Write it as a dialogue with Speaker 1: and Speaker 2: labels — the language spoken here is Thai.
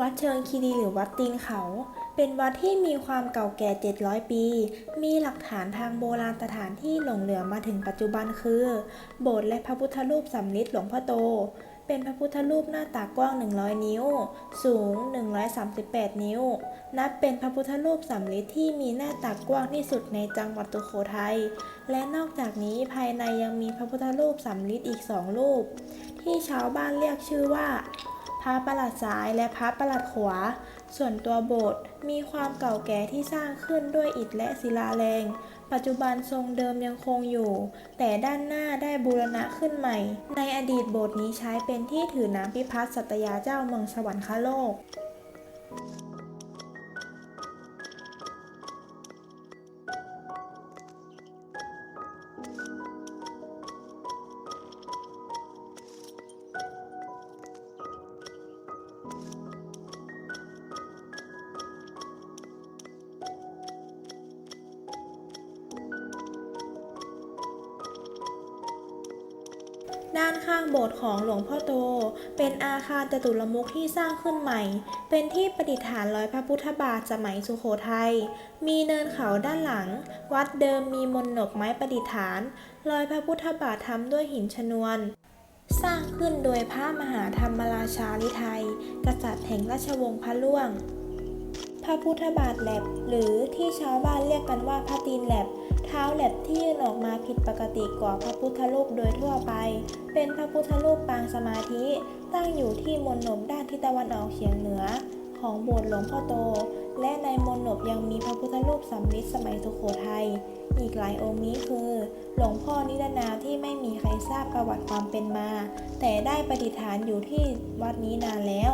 Speaker 1: วัดเชิงคีรีหรือวัดตีนเขา เป็นวัดที่มีความเก่าแก่ 700 ปี มีหลักฐานทางโบราณสถานที่หลงเหลือมาถึงปัจจุบันคือ โบสถ์และพระพุทธรูปสำริดหลวงพ่อโต เป็นพระพุทธรูปหน้าตักว้าง 100 นิ้ว สูง 138 นิ้ว นับเป็นพระพุทธรูปสำริดที่มีหน้าตักว้างที่สุดในจังหวัดสุโขทัย และนอกจากนี้ภายในยังมีพระพุทธรูปสำริดอีกสองรูป ที่ชาวบ้านเรียกชื่อว่า พระประหลัดซ้ายและพระประหลัดขวา ส่วนตัวโบสถ์มีความเก่าแก่ที่สร้างขึ้นด้วยอิฐและศิลาแรง ปัจจุบันทรงเดิมยังคงอยู่ แต่ด้านหน้าได้บูรณะขึ้นใหม่ ในอดีตโบสถ์นี้ใช้เป็นที่ถือน้ำพิพัฒน์สัตยาเจ้าเมืองสวรรคโลก ด้านข้างโบสถ์ของหลวงพ่อโต เป็นอาคารจตุรมุขที่สร้างขึ้นใหม่ เป็นที่ประดิษฐานร้อยพระพุทธบาทสมัยสุโขทัย มีเนินเขาด้านหลัง วัดเดิมมีมนหนกไม้ประดิษฐานรอยพระพุทธบาททำด้วยหินชนวน สร้างขึ้นโดยพระมหาธรรมราชาลิไทย กษัตริย์แห่งราชวงศ์พระล่วง พระพุทธบาทแหลบ หรือที่ชาวบ้านเรียกกันว่าพระตีนแหลบ เท้าแหลบที่ยื่นออกมาผิดปกติกว่าพระพุทธรูปโดยทั่วไป เป็นพระพุทธรูปปางสมาธิ ตั้งอยู่ที่มณฑลด้านทิศตะวันออกเฉียงเหนือ ของโบสถ์หลวงพ่อโต และในมณฑลยังมีพระพุทธรูปสำริดสมัยสุโขทัยอีกหลายองค์นี้คือ หลวงพ่อนิรนามที่ไม่มีใครทราบประวัติความเป็นมา แต่ได้ประดิษฐานอยู่ที่วัดนี้นานแล้ว